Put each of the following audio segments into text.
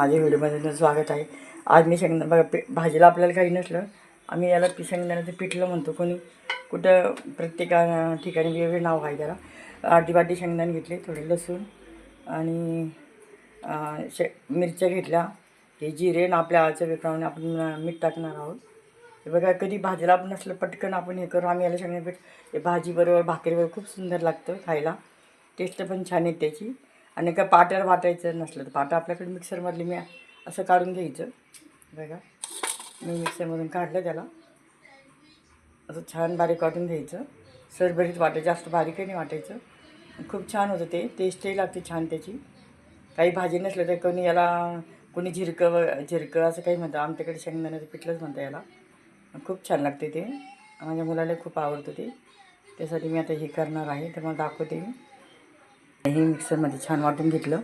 माझ्या व्हिडिओमध्ये स्वागत आहे. आज मी शेंगदाणा बघा पी भाजीला आपल्याला काही नसलं आम्ही याला पी शेंगदाण्याचं पिठलं म्हणतो. कोणी कुठं प्रत्येक ठिकाणी वेगवेगळे नाव आहे त्याला. अर्धी वाटी शेंगदाणे घेतले थोडे लसूण आणि शे मिरच्या घेतल्या. हे जिरे आणि आपल्या आळच्या वेप्रमाणे आपण मीठ टाकणार आहोत. हे बघा कधी भाजीला आपण नसलं पटकन आपण हे करू. आम्ही याला शेंगदाणे पीठ हे भाजीबरोबर भाकरीबरोबर खूप सुंदर लागतं खायला. टेस्ट पण छान येते त्याची. आणि काय पाट्यावर वाटायचं नसलं तर पाटा आपल्याकडे मिक्सरमधली मी असं काढून घ्यायचं. बघा. मी मिक्सरमधून काढलं त्याला. असं छान बारीक काढून घ्यायचं. सरभरीत वाटायचं. जास्त बारीकही नाही वाटायचं. खूप छान होतं ते. टेस्टही लागते छान त्याची. काही भाजी नसलं तर कोणी याला कोणी झिरकं व झिरकं असं काही म्हणतं. आमच्याकडे शेंगदाण्याचं पिठलंच म्हणतं याला. खूप छान लागते ते. माझ्या मुलाला खूप आवडतं ते. त्यासाठी मी आता हे करणार आहे. तर मला दाखवते मी. हे मिक्सरमध्ये छान वाटून घेतलं.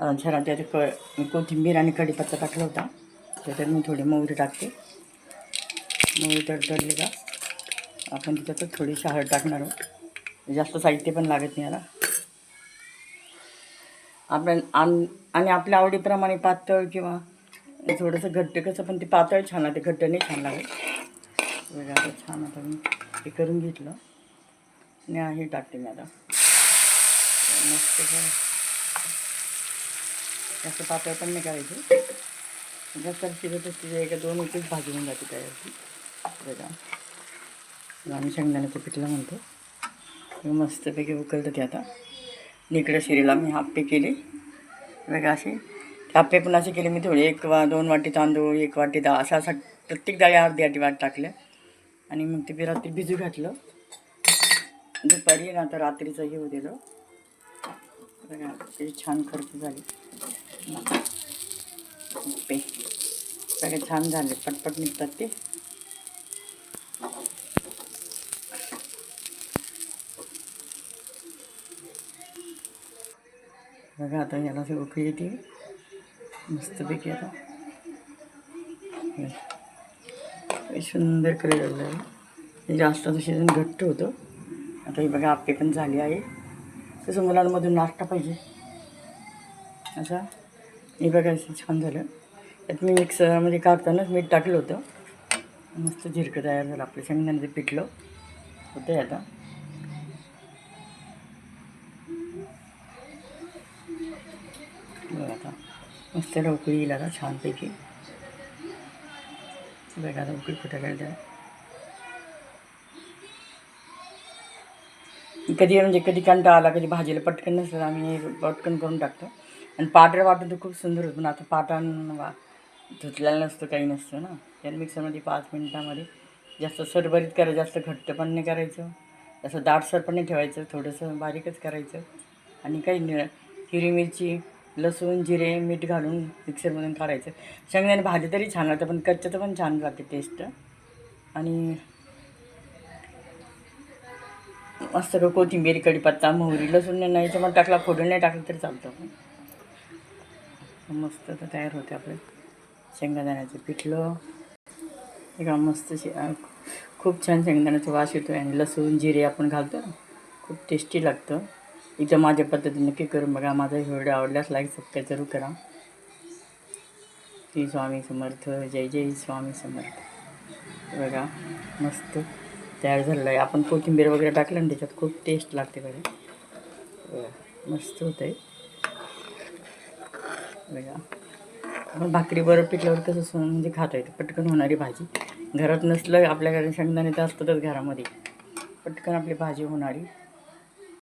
छान त्याच्यात क कोथिंबीर आणि कढीपत्ता टाकला होता. त्याच्यात मी थोडी मोहरी टाकते. मोहरी तडतडली का? आपण त्याच्यात थोडीशी हळद टाकणार आहोत. जास्त साहित्य पण लागत नाही याला. आपण आणि आपल्या आवडीप्रमाणे पातळ किंवा थोडंसं घट्ट कसं पण ते पातळ छान लागते. घट्ट नाही छान लागत. वेगळं छान आता मी हे करून घेतलं. आणि हे टाकते मी आता. मस्त काय जास्त पातळ पण नाही करायचं. जास्त शिजतच तिथे एका दोन एकच भाजी होऊन जाते त्यावरती. बघा. आम्ही शेंगदाण्याचं पिठलं म्हणतो. मस्तपैकी उकलतं ते आता. निकडं इकडे शिरीला मी हाप्पे केले. बघा असे. हाप्पे पण असे केले मी थोडे. एक वा दोन वाटी तांदूळ एक वाटी डाळ. असं असं प्रत्येक डाळी अर्धी वाटी वाट टाकल्या. आणि मग ते रात्री भिजू घातलं. दुपारी ना आता रात्रीचं हे दिलं. बघा ते छान खर्च झाली. पे सगळे छान झाले. पटपट निघतात ते. बघा आता याला असं उखळी येते. मस्तपैकी आता. सुंदर कलर झालं. आहे हे जास्त तसे घट्ट होतं. आता हे बघा आप्पे पण झाले आहे. तसं मुलांमधून नाश्ता पाहिजे. असा हे बघायचं छान झालं. त्यात मी मिक्सरमध्ये म्हणजे काढतानाच मीठ टाकलं होतं. मस्त झिरकं तयार झालं. आपलं शेंगदाण्याचं पिठलं होतं आता. बघा आता. मस्त त्याला उकळी येईल आता छानपैकी. बघा आता उकळी फुटायला द्या कधी म्हणजे कधी कंटाळा आला कधी भाजीला पटकन नसलं आम्ही पटकन करून टाकतो. आणि पाटं वाटून तर खूप सुंदर होतं पण आता पाटान वा धुतलेलं नसतं काही नसतं ना. त्या मिक्सरमध्ये पाच मिनटामध्ये जास्त सरभरीत करायचं जास्त घट्ट पण नाही करायचं. जास्त दाटसर पण नाही ठेवायचं थोडंसं बारीकच करायचं. आणि काही नि हिरवी मिरची लसूण जिरे मीठ घालून मिक्सरमधून काढायचं. शेंगदाणे भाजी तरी छान लागतं पण कच्च्याचं पण छान लागते टेस्ट आणि मस्त का कोथिंबीर कढीपत्ता मोहरी लसूण नाही नाही याच्यामध्ये टाकला फोडून नाही टाकलं तरी चालतं. मस्त तर तयार होते आपलं. शेंगदाण्याचं पिठलं. हे का मस्त शे खूप छान शेंगदाण्याचा वास येतो आणि लसूण जिरे आपण घालतो ना खूप टेस्टी लागतं. इथं माझ्या पद्धतीने नक्की करून बघा. माझा व्हिडिओ आवडल्यास लाईक सबस्क्राईब जरूर करा. श्री स्वामी समर्थ. जय जय स्वामी समर्थ. बघा मस्त. तयार झालेलं आहे. आपण कोथिंबीर वगैरे टाकलं ना त्याच्यात खूप टेस्ट लागते बघा. हो, मस्त होतं आहे बघा. आपण भाकरीबरोबर पिठल्यावर कसं सो म्हणजे खाता येतं पटकन होणारी भाजी. घरात नसलं आपल्याकडे शेंगदाणे तर असतातच घरामध्ये. पटकन आपली भाजी होणारी.